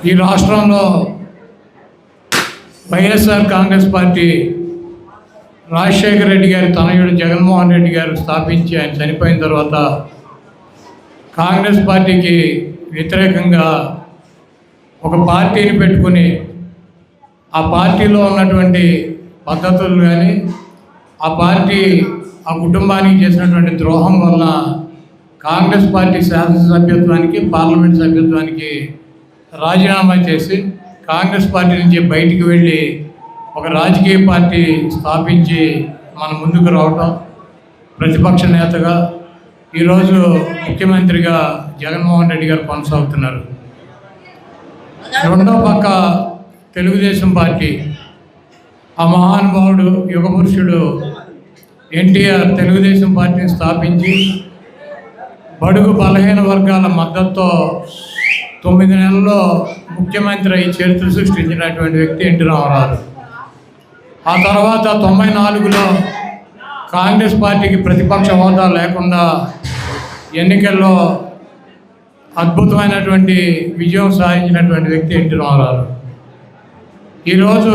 ఈ రాష్ట్రంలో వైఎస్ఆర్ కాంగ్రెస్ పార్టీ రాజశేఖర రెడ్డి గారి తనయుడు జగన్మోహన్ రెడ్డి గారు స్థాపించి ఆయన చనిపోయిన తర్వాత కాంగ్రెస్ పార్టీకి వ్యతిరేకంగా ఒక పార్టీని పెట్టుకుని ఆ పార్టీలో ఉన్నటువంటి పద్ధతులు కానీ ఆ పార్టీ ఆ కుటుంబానికి చేసినటువంటి ద్రోహం వలన కాంగ్రెస్ పార్టీ శాసనసభ్యత్వానికి పార్లమెంట్ సభ్యత్వానికి రాజీనామా చేసి కాంగ్రెస్ పార్టీ నుంచి బయటికి వెళ్ళి ఒక రాజకీయ పార్టీ స్థాపించి మన ముందుకు రావటం ప్రతిపక్ష నేతగా ఈరోజు ముఖ్యమంత్రిగా జగన్మోహన్ రెడ్డి గారు కొనసాగుతున్నారు. రెండో పక్క తెలుగుదేశం పార్టీ ఆ మహానుభావుడు యుగ పురుషుడు ఎన్టీఆర్ తెలుగుదేశం పార్టీని స్థాపించి బడుగు బలహీన వర్గాల మద్దతుతో తొమ్మిది నెలల్లో ముఖ్యమంత్రి అయి చరిత్ర సృష్టించినటువంటి వ్యక్తి ఎన్టీ రామారావు. ఆ తర్వాత తొంభై నాలుగులో కాంగ్రెస్ పార్టీకి ప్రతిపక్ష హోదా లేకుండా ఎన్నికల్లో అద్భుతమైనటువంటి విజయం సాధించినటువంటి వ్యక్తి ఎన్టీ రామారావు. ఈరోజు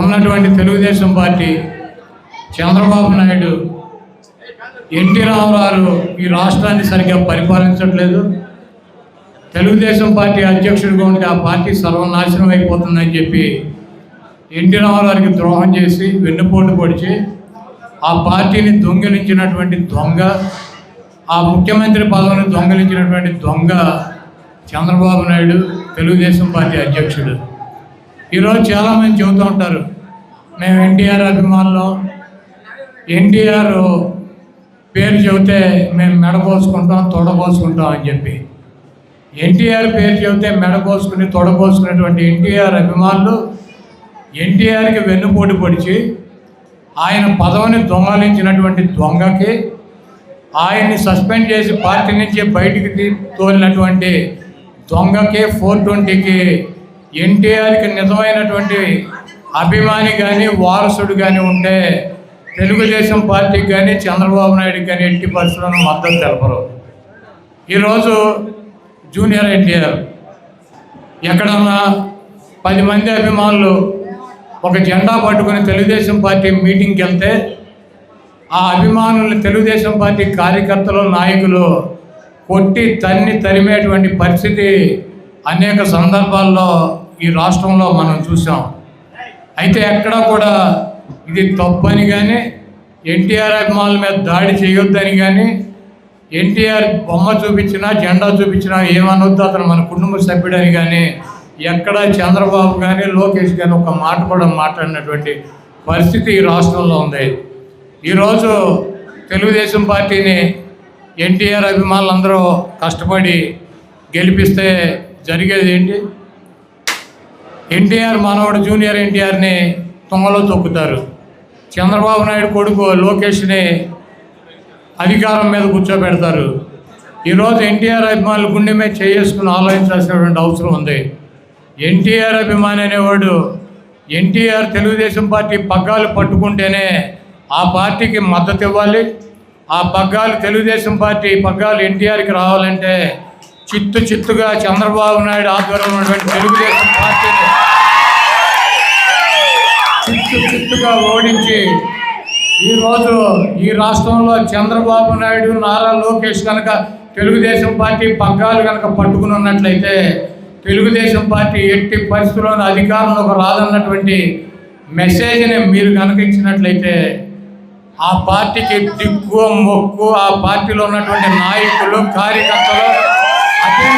ఉన్నటువంటి తెలుగుదేశం పార్టీ చంద్రబాబు నాయుడు ఎన్టీ రామారావు ఈ రాష్ట్రాన్ని సరిగ్గా పరిపాలించట్లేదు. తెలుగుదేశం పార్టీ అధ్యక్షుడిగా ఉంటే ఆ పార్టీ సర్వనాశనం అయిపోతుందని చెప్పి ఎన్టీ రామారావుకి ద్రోహం చేసి వెన్నుపోటు పొడిచి ఆ పార్టీని దొంగిలించినటువంటి దొంగ ఆ ముఖ్యమంత్రి పదవిని దొంగిలించినటువంటి దొంగ చంద్రబాబు నాయుడు తెలుగుదేశం పార్టీ అధ్యక్షుడు. ఈరోజు చాలామంది చెబుతూ ఉంటారు మేము ఎన్టీఆర్ అభిమానులు. ఎన్టీఆర్ పేరు చెబితే మేము మెడపోసుకుంటాం తొడపోసుకుంటాం అని చెప్పి. ఎన్టీఆర్ పేరు చెబితే మెడపోసుకుని తొడపోసుకున్నటువంటి ఎన్టీఆర్ అభిమానులు ఎన్టీఆర్కి వెన్నుపోటు పొడిచి ఆయన పదవిని దొంగలించినటువంటి దొంగకి ఆయన్ని సస్పెండ్ చేసి పార్టీ నుంచి బయటికి తోలినటువంటి దొంగకి ఫోర్ ట్వంటీకి ఎన్టీఆర్కి నిజమైనటువంటి అభిమాని కానీ వారసుడు కానీ ఉంటే తెలుగుదేశం పార్టీకి కానీ చంద్రబాబు నాయుడు కానీ ఎట్టి పరిస్థితులను మద్దతు తెలపరు. ఈరోజు జూనియర్ ఎన్టీఆర్. ఎక్కడన్నా పది మంది అభిమానులు ఒక జెండా పట్టుకుని తెలుగుదేశం పార్టీ మీటింగ్కి వెళ్తే ఆ అభిమానులు తెలుగుదేశం పార్టీ కార్యకర్తలు నాయకులు కొట్టి తన్ని తరిమేటువంటి పరిస్థితి అనేక సందర్భాల్లో ఈ రాష్ట్రంలో మనం చూసాం అయితే ఎక్కడ కూడా ఇది తప్పని కానీ ఎన్టీఆర్ అభిమానుల మీద దాడి చేయొద్దని కానీ ఎన్టీఆర్ బొమ్మ చూపించినా జెండా చూపించినా ఏమనొద్దు అతను మన కుటుంబ సభ్యుడని కానీ ఎక్కడ చంద్రబాబు కానీ లోకేష్ కానీ ఒక మాట కూడా మాట్లాడినటువంటి పరిస్థితి ఈ రాష్ట్రంలో ఉంది. ఈరోజు తెలుగుదేశం పార్టీని ఎన్టీఆర్ అభిమానులందరూ కష్టపడి గెలిపిస్తే జరిగేది ఏంటి? ఎన్టీఆర్ మనవడు జూనియర్ ఎన్టీఆర్ని తుంగలో తొక్కుతారు. చంద్రబాబు నాయుడు కొడుకు లోకేష్ని అధికారం మీద కూర్చోబెడతారు. ఈరోజు ఎన్టీఆర్ అభిమానులు గుండె మీద చేసుకుని ఆలోచించాల్సినటువంటి అవసరం ఉంది. ఎన్టీఆర్ అభిమాని అనేవాడు ఎన్టీఆర్ తెలుగుదేశం పార్టీ పగ్గాలు పట్టుకుంటేనే ఆ పార్టీకి మద్దతు ఇవ్వాలి. ఆ పగ్గాలు తెలుగుదేశం పార్టీ పగ్గాలు ఎన్టీఆర్కి రావాలంటే చిత్తు చిత్తుగా చంద్రబాబు నాయుడు ఆధ్వర్యంలో ఉన్నటువంటి తెలుగుదేశం పార్టీని చిత్తు చిత్తుగా ఓడించి ఈరోజు ఈ రాష్ట్రంలో చంద్రబాబు నాయుడు నారా లోకేష్ కనుక తెలుగుదేశం పార్టీ పగ్గాలు కనుక పట్టుకుని ఉన్నట్లయితే తెలుగుదేశం పార్టీ ఎట్టి పరిస్థితుల్లోనూ అధికారంలోకి రాదన్నటువంటి మెసేజ్ని మీరు కనుక ఇచ్చినట్లయితే ఆ పార్టీకి దిక్కు మొక్కు ఆ పార్టీలో ఉన్నటువంటి నాయకులు కార్యకర్తలు అదే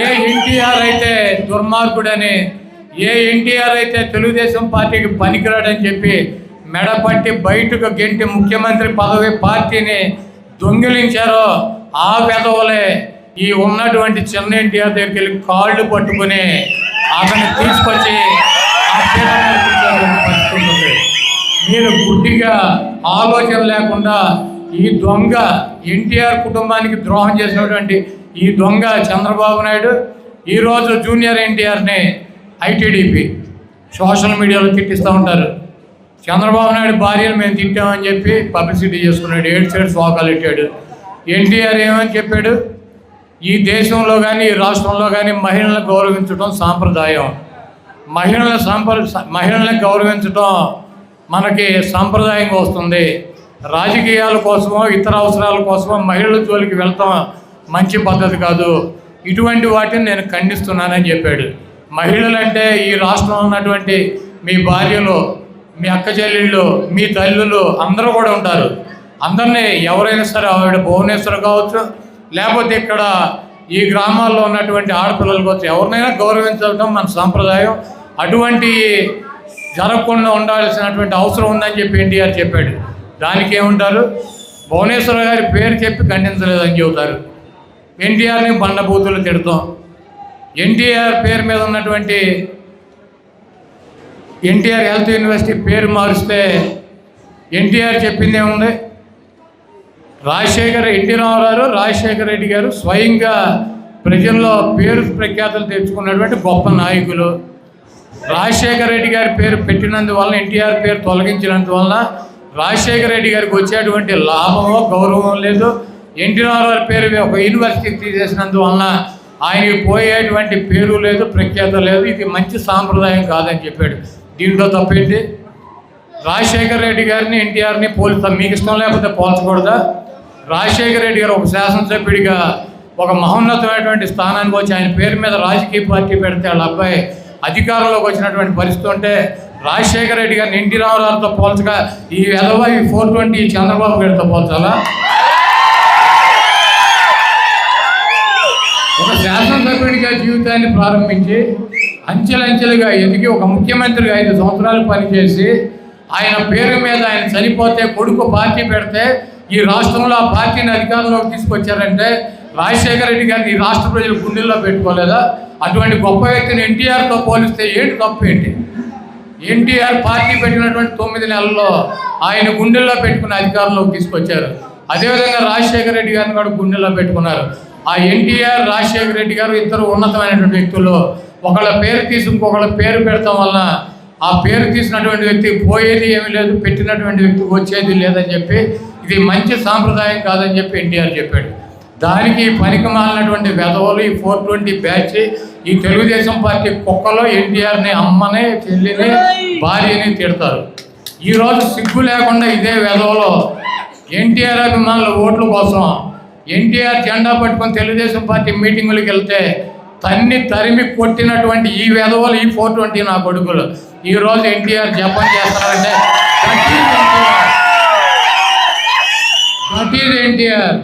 ఏ ఎన్టీఆర్ అయితే దుర్మార్గుడని ఏ ఎన్టీఆర్ అయితే తెలుగుదేశం పార్టీకి పనికిరాడని చెప్పి మెడపట్టి బయటకు గెంటి ముఖ్యమంత్రి పదవి పార్టీని దొంగిలించారో ఆ వెధవలే ఈ ఉన్నటువంటి చిన్న ఎన్టీఆర్ దగ్గరికి వెళ్ళి కాళ్ళు పట్టుకుని అతన్ని తీసుకొచ్చి ఆ మీరు గుడ్డిగా ఆలోచన లేకుండా ఈ దొంగ ఎన్టీఆర్ కుటుంబానికి ద్రోహం చేసినటువంటి ఈ దొంగ చంద్రబాబు నాయుడు ఈరోజు జూనియర్ ఎన్టీఆర్ని ఐటీడీపీ సోషల్ మీడియాలో తిట్టిస్తూ ఉంటారు. చంద్రబాబు నాయుడు భార్యను మేము తింటామని చెప్పి పబ్లిసిటీ చేసుకున్నాడు ఏడు సైడ్ శోకాలు పెట్టాడు ఎన్టీఆర్ ఏమని చెప్పాడు? ఈ దేశంలో కానీ ఈ రాష్ట్రంలో కానీ మహిళలను గౌరవించడం సాంప్రదాయం. మహిళల సాంప్ర మహిళలను గౌరవించడం మనకి సాంప్రదాయంగా వస్తుంది. రాజకీయాల కోసమో ఇతర అవసరాల కోసమో మహిళల జోలికి వెళ్తాం మంచి పద్ధతి కాదు. ఇటువంటి వాటిని నేను ఖండిస్తున్నానని చెప్పాడు. మహిళలంటే ఈ రాష్ట్రంలో ఉన్నటువంటి మీ భార్యలో మీ అక్క చెల్లెళ్ళు మీ తల్లులు అందరూ కూడా ఉంటారు. అందరినీ ఎవరైనా సరే ఆవిడ భువనేశ్వర్ కావచ్చు లేకపోతే ఇక్కడ ఈ గ్రామాల్లో ఉన్నటువంటి ఆడపిల్లలు కావచ్చు ఎవరినైనా గౌరవించడం మన సాంప్రదాయం. అటువంటి జరగకుండా ఉండాల్సినటువంటి అవసరం ఉందని చెప్పి ఎన్టీఆర్ చెప్పాడు. దానికి ఏముంటారు? భువనేశ్వర గారి పేరు చెప్పి ఖండించలేదని చెబుతారు. ఎన్టీఆర్ని బండబూతులు తిడతాం. ఎన్టీఆర్ పేరు మీద ఉన్నటువంటి ఎన్టీఆర్ హెల్త్ యూనివర్సిటీ పేరు మారుస్తే ఎన్టీఆర్ చెప్పింది ఏముంది రాజశేఖర్ ఎన్టీ రామారావు రాజశేఖర రెడ్డి గారు స్వయంగా ప్రజల్లో పేరు ప్రఖ్యాతులు తెచ్చుకున్నటువంటి గొప్ప నాయకులు. రాజశేఖర రెడ్డి గారి పేరు పెట్టినందువలన ఎన్టీఆర్ పేరు తొలగించినందువలన రాజశేఖర రెడ్డి గారికి వచ్చేటువంటి లాభమో గౌరవం లేదు. ఎన్టీ రామారావు పేరు ఒక యూనివర్సిటీ తీసేసినందువలన ఆయనకి పోయేటువంటి పేరు లేదు ప్రఖ్యాత లేదు. ఇది మంచి సాంప్రదాయం కాదని చెప్పాడు. దీంట్లో తప్పేంటి? రాజశేఖర రెడ్డి గారిని ఎన్టీఆర్ని పోలుస్తాం. మీకు ఇష్టం లేకపోతే పోల్చకూడదా? రాజశేఖర రెడ్డి గారు ఒక శాసనసభ్యుడిగా ఒక మహోన్నతమైనటువంటి స్థానానికి వచ్చి ఆయన పేరు మీద రాజకీయ పార్టీ పెడితే వాళ్ళ అబ్బాయి అధికారంలోకి వచ్చినటువంటి పరిస్థితి ఉంటే రాజశేఖర రెడ్డి గారిని ఎన్టీ రామారావుతో పోల్చగా ఈ ఎదవ ఈ ఫోర్ ట్వంటీ చంద్రబాబు గారితో పోల్చాలా? ఒక శాసనసభ్యుడిగా జీవితాన్ని ప్రారంభించి అంచెలంచెలుగా ఎదిగి ఒక ముఖ్యమంత్రిగా ఐదు సంవత్సరాలు పనిచేసి ఆయన పేరు మీద ఆయన చనిపోతే కొడుకు పార్టీ పెడితే ఈ రాష్ట్రంలో ఆ పార్టీని అధికారంలోకి తీసుకొచ్చారంటే రాజశేఖర రెడ్డి గారిని ఈ రాష్ట్ర ప్రజలు గుండెల్లో పెట్టుకోలేదా? అటువంటి గొప్ప వ్యక్తిని ఎన్టీఆర్తో పోలిస్తే ఏంటి తప్పు ఏంటి? ఎన్టీఆర్ పార్టీ పెట్టినటువంటి తొమ్మిది నెలల్లో ఆయన గుండెల్లో పెట్టుకుని అధికారంలోకి తీసుకొచ్చారు. అదేవిధంగా రాజశేఖర రెడ్డి గారిని కూడా గుండెల్లో పెట్టుకున్నారు. ఆ ఎన్టీఆర్ రాజశేఖర రెడ్డి గారు ఇద్దరు ఉన్నతమైనటువంటి వ్యక్తులు ఒకళ్ళ పేరు తీసి ఇంకొకళ్ళ పేరు పెడతాం వలన ఆ పేరు తీసినటువంటి వ్యక్తి పోయేది ఏమీ లేదు పెట్టినటువంటి వ్యక్తి వచ్చేది లేదని చెప్పి ఇది మంచి సాంప్రదాయం కాదని చెప్పి ఎన్టీఆర్ చెప్పాడు. దానికి పనికి మాలినటువంటి వెధవలు ఈ ఫోర్ ట్వంటీ బ్యాచ్ ఈ తెలుగుదేశం పార్టీ కుక్కలో ఎన్టీఆర్ని అమ్మని చెల్లిని భార్యని తిడతారు. ఈరోజు సిగ్గు లేకుండా ఇదే వెధవలో ఎన్టీఆర్ అభిమానుల ఓట్ల కోసం ఎన్టీఆర్ జెండా పట్టుకొని తెలుగుదేశం పార్టీ మీటింగులకు వెళ్తే తన్ని తరిమి కొట్టినటువంటి ఈ వెధవలు ఈ ఫోర్ ట్వంటీ నా కొడుకులు. ఈరోజు ఎన్టీఆర్ జపం చేస్తారంటే దట్ ఈజ్ ఎన్టీఆర్.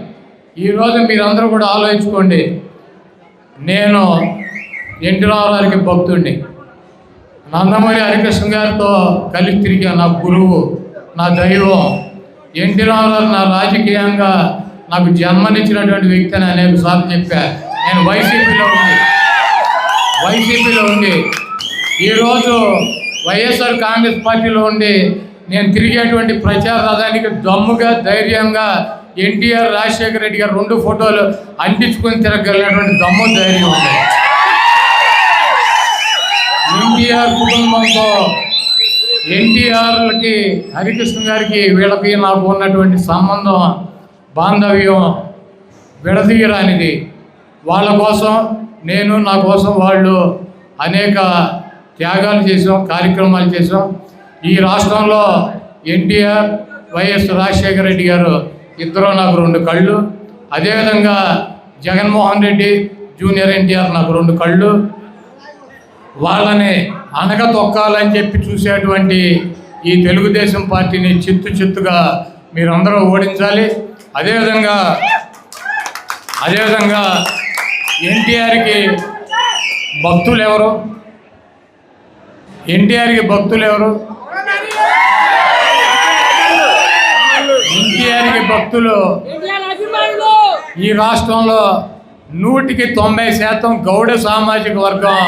ఈరోజు మీరందరూ కూడా ఆలోచించుకోండి. నేను ఎన్టీ రామారావుకి భక్తుడిని నందమూరి హరికృష్ణ గారితో కలిసి తిరిగా నా గురువు నా దైవం ఎన్టీ రామారావు నా రాజకీయంగా నాకు జన్మనిచ్చినటువంటి వ్యక్తి అని అనేక సార్లు చెప్పారు నేను వైసీపీలో ఉంది వైసీపీలో ఉండి. ఈరోజు వైఎస్ఆర్ కాంగ్రెస్ పార్టీలో ఉండి నేను తిరిగేటువంటి ప్రచార రథానికి దమ్ముగా ధైర్యంగా ఎన్టీఆర్ రాజశేఖర రెడ్డి గారు రెండు ఫోటోలు అంటించుకొని తిరగలిగినటువంటి దమ్ము ధైర్యం ఉంది. ఎన్టీఆర్ కుటుంబంతో ఎన్టీఆర్కి హరికృష్ణ గారికి వీళ్ళకి నాకు ఉన్నటువంటి సంబంధం బాంధవ్యం విడదీయరానిది. వాళ్ళ కోసం నేను నా కోసం వాళ్ళు అనేక త్యాగాలు చేసాం కార్యక్రమాలు చేసాం ఈ రాష్ట్రంలో ఎన్టీఆర్ వైఎస్ రాజశేఖర రెడ్డి గారు ఇద్దరు నాకు రెండు కళ్ళు. అదేవిధంగా జగన్మోహన్ రెడ్డి జూనియర్ ఎన్టీఆర్ నాకు రెండు కళ్ళు. వాళ్ళని అనగ తొక్కాలని చెప్పి చూసేటువంటి ఈ తెలుగుదేశం పార్టీని చిత్తు చిత్తుగా మీరందరూ ఓడించాలి. అదేవిధంగా అదేవిధంగా ఎన్టీఆర్కి భక్తులు ఎవరు ఎన్టీఆర్కి భక్తులు ఎవరు ఎన్టీఆర్కి భక్తులు ఈ రాష్ట్రంలో నూటికి తొంభై శాతం గౌడ సామాజిక వర్గం.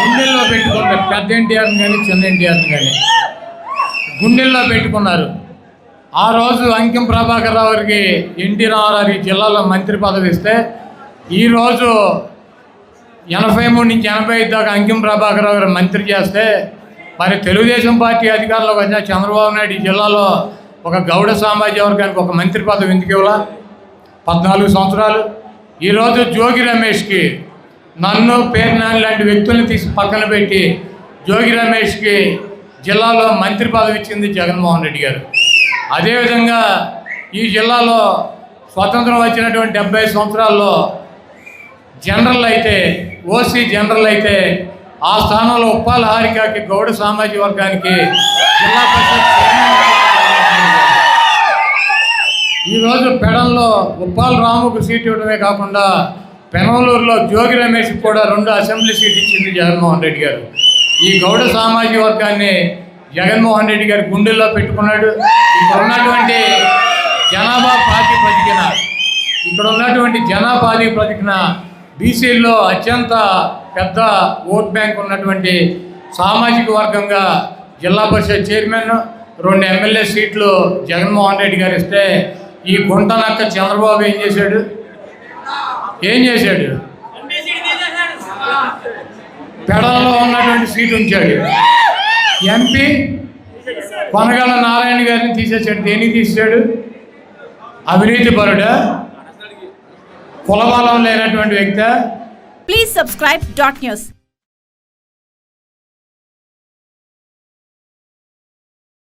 గుండెల్లో పెట్టుకున్నారు పెద్ద ఎన్టీఆర్ని కానీ చిన్న ఎన్టీఆర్ని కానీ గుండెల్లో పెట్టుకున్నారు. ఆ రోజు అంకిం ప్రభాకర్ రావు గారికి ఎన్టీ రామారావు జిల్లాలో మంత్రి పదవి ఇస్తే ఈరోజు ఎనభై మూడు నుంచి ఎనభై ఐదు దాకా అంకిం ప్రభాకర్ రావు గారు మంత్రి చేస్తే మరి తెలుగుదేశం పార్టీ అధికారంలోకి వచ్చిన చంద్రబాబు నాయుడు ఈ జిల్లాలో ఒక గౌడ సామాజిక వర్గానికి ఒక మంత్రి పదవి ఎందుకు ఇవ్వాల? పద్నాలుగు సంవత్సరాలు. ఈరోజు జోగి రమేష్కి నన్ను పేర్నాని లాంటి వ్యక్తుల్ని తీసి పక్కన పెట్టి జోగి రమేష్కి జిల్లాలో మంత్రి పదవి ఇచ్చింది జగన్మోహన్ రెడ్డి గారు. అదేవిధంగా ఈ జిల్లాలో స్వతంత్రం వచ్చినటువంటి డెబ్బై సంవత్సరాల్లో జనరల్ అయితే ఓసీ జనరల్ అయితే ఆ స్థానంలో ఉప్పాల హారికకి గౌడ సామాజిక వర్గానికి జిల్లా పరిషత్ ఈరోజు పెడంలో ఉప్పాల రాముకు సీట్ ఇవ్వడమే కాకుండా పెనవలూరులో జోగి రమేష్ కూడా రెండు అసెంబ్లీ సీట్ ఇచ్చింది జగన్మోహన్ రెడ్డి గారు. ఈ గౌడ సామాజిక వర్గాన్ని జగన్మోహన్ రెడ్డి గారి గుండెల్లో పెట్టుకున్నాడు. ఇక్కడ ఉన్నటువంటి జనాభా ప్రాతిపదికన ఇక్కడ ఉన్నటువంటి జనాభా ప్రాతిపదికన బీసీల్లో అత్యంత పెద్ద ఓట్ బ్యాంక్ ఉన్నటువంటి సామాజిక వర్గంగా జిల్లా పరిషత్ చైర్మన్ రెండు ఎమ్మెల్యే సీట్లు జగన్మోహన్ రెడ్డి గారు ఇస్తే ఈ గుంటనక్క చంద్రబాబు ఏం చేశాడు? ఏం చేశాడు? పెడలలో ఉన్నటువంటి సీట్ ఉంచాడు. ఎంపీ కొనగల నారాయణ గారిని తీసేసాడు దేని తీసాడు అవినీతి పరుడా? కులబలం లేనటువంటి వ్యక్తి? Please subscribe dot news